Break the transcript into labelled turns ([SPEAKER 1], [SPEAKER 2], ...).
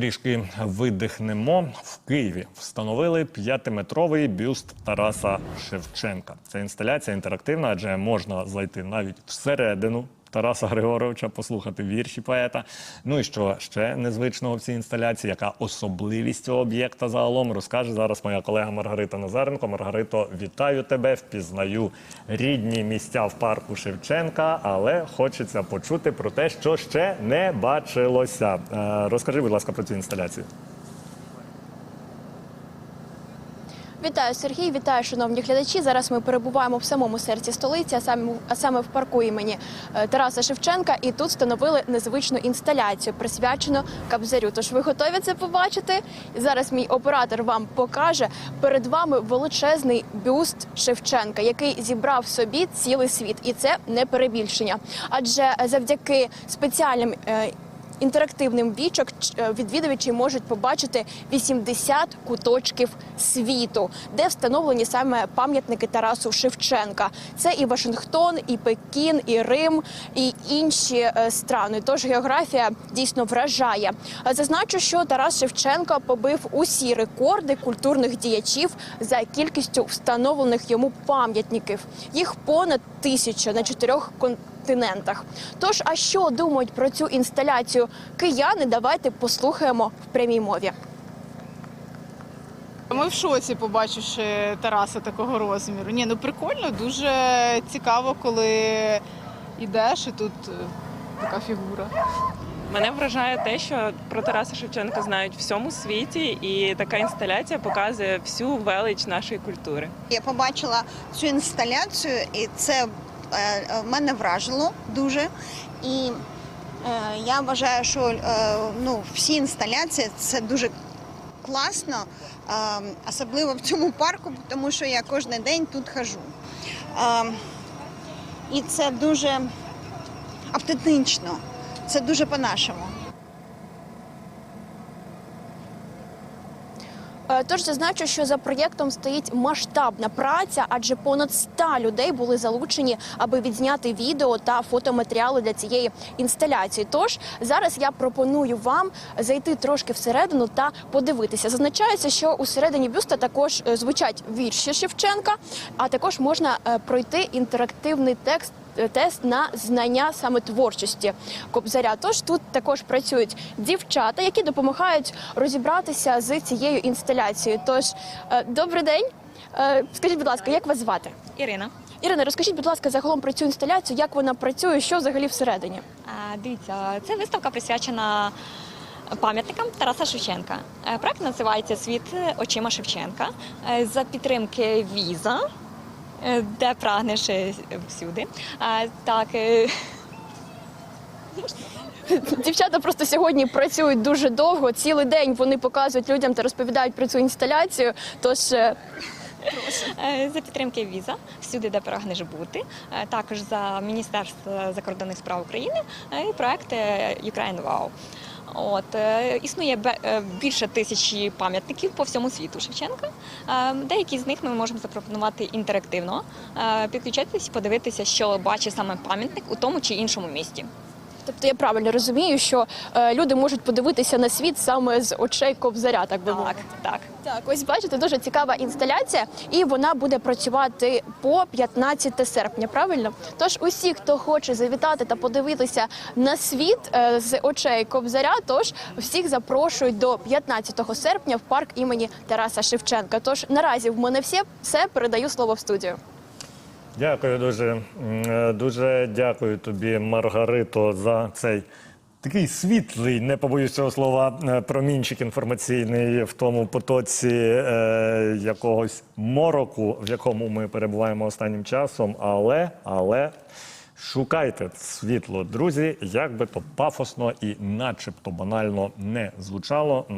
[SPEAKER 1] трішки видихнемо. В Києві встановили п'ятиметровий бюст Тараса Шевченка. Це інсталяція інтерактивна, адже можна зайти навіть всередину. Тараса Григоровича послухати вірші поета. Ну і що ще незвичного в цій інсталяції, яка особливість цього об'єкта загалом розкаже зараз моя колега Маргарита Назаренко. Маргарито, вітаю тебе, впізнаю рідні місця в парку Шевченка, але хочеться почути про те, що ще не бачилося. Е, Розкажи, будь ласка, про цю інсталяцію.
[SPEAKER 2] Вітаю, Сергій, вітаю, шановні глядачі. Зараз ми перебуваємо в самому серці столиці, а саме, а саме в парку імені е, Тараса Шевченка. І тут встановили незвичну інсталяцію, присвячену Кабзарю. Тож ви готові це побачити? Зараз мій оператор вам покаже перед вами величезний бюст Шевченка, який зібрав собі цілий світ, і це не перебільшення. Адже е, завдяки спеціальним. Інтерактивним вічок е, відвідувачі можуть побачити 80 куточків світу, де встановлені саме пам'ятники Тарасу Шевченка. Це і Вашингтон, і Пекін, і Рим, і інші е, страни. Тож географія дійсно вражає. Зазначу, що Тарас Шевченко побив усі рекорди культурних діячів за кількістю встановлених йому пам'ятників. Їх понад тисяча на чотирьох континентах. Тож, а що думають про цю інсталяцію кияни? Давайте послухаємо в прямій мові.
[SPEAKER 3] Ми в шоці, побачивши Тараса такого розміру. Ні, ну прикольно, дуже цікаво, коли йдеш і тут е, така фігура.
[SPEAKER 4] Мене вражає те, що про Тараса Шевченка знають в всьому світі, і така інсталяція показує всю велич нашої культури.
[SPEAKER 5] Я побачила цю інсталяцію, і це мене вражило дуже. І е, я вважаю, що е, ну, всі інсталяції це дуже класно, е, особливо в цьому парку, тому що я кожен день тут хожу. Е, і це дуже автентично, це дуже по-нашому.
[SPEAKER 2] Е, Тож зазначу, що за проєктом стоїть масштабна праця, адже понад 100 людей були залучені, аби відзняти відео та фотоматеріали для цієї інсталяції. Тож зараз я пропоную вам зайти трошки всередину та подивитися. Зазначається, що у середині бюста також е, звучать вірші Шевченка, а також можна е, пройти інтерактивний текст. Е, Тест на знання саме творчості Кобзаря. Тож тут також працюють дівчата, які допомагають розібратися з цією інсталяцією. Тож, е, добрий день. Е, Скажіть, будь ласка, як вас звати?
[SPEAKER 6] Ірина,
[SPEAKER 2] Ірина, розкажіть, будь ласка, загалом про цю інсталяцію, як вона працює, що взагалі всередині?
[SPEAKER 6] а, дивіться, це виставка присвячена пам'ятникам Тараса Шевченка. Проект називається Світ очима Шевченка за підтримки віза, де прагнеш е, всюди. А, Так, е,
[SPEAKER 2] Дівчата просто сьогодні працюють дуже довго. Цілий день вони показують людям та розповідають про цю інсталяцію. Тож е,
[SPEAKER 6] е, за підтримки віза, всюди, де прагнеш бути. Е, Також за Міністерство закордонних справ України е, і проект е, Ukraine Wow. От е, існує е, більше тисячі пам'ятників по всьому світу Шевченка. Е, Деякі з них ми можемо запропонувати інтерактивно, підключатися, подивитися, що бачить саме пам'ятник у тому чи іншому місті.
[SPEAKER 2] Тобто я правильно розумію, що е, люди можуть подивитися на світ саме з очей Кобзаря, так би
[SPEAKER 6] Так,
[SPEAKER 2] мовити.
[SPEAKER 6] так.
[SPEAKER 2] Так, ось бачите, дуже цікава інсталяція, і вона буде працювати по 15 серпня. Правильно? Тож усі, хто хоче завітати та подивитися на світ е, з очей Кобзаря, тож всіх запрошують до 15 серпня в парк імені Тараса Шевченка. Тож наразі в мене все, все передаю слово в студію.
[SPEAKER 1] Дякую дуже. Е, Дуже дякую тобі, Маргарито, за цей такий світлий, не побоюсь цього слова, е, промінчик інформаційний в тому потоці е, якогось мороку, в якому ми перебуваємо останнім часом. Але, але. Шукайте світло, друзі, як би то пафосно і начебто банально не звучало.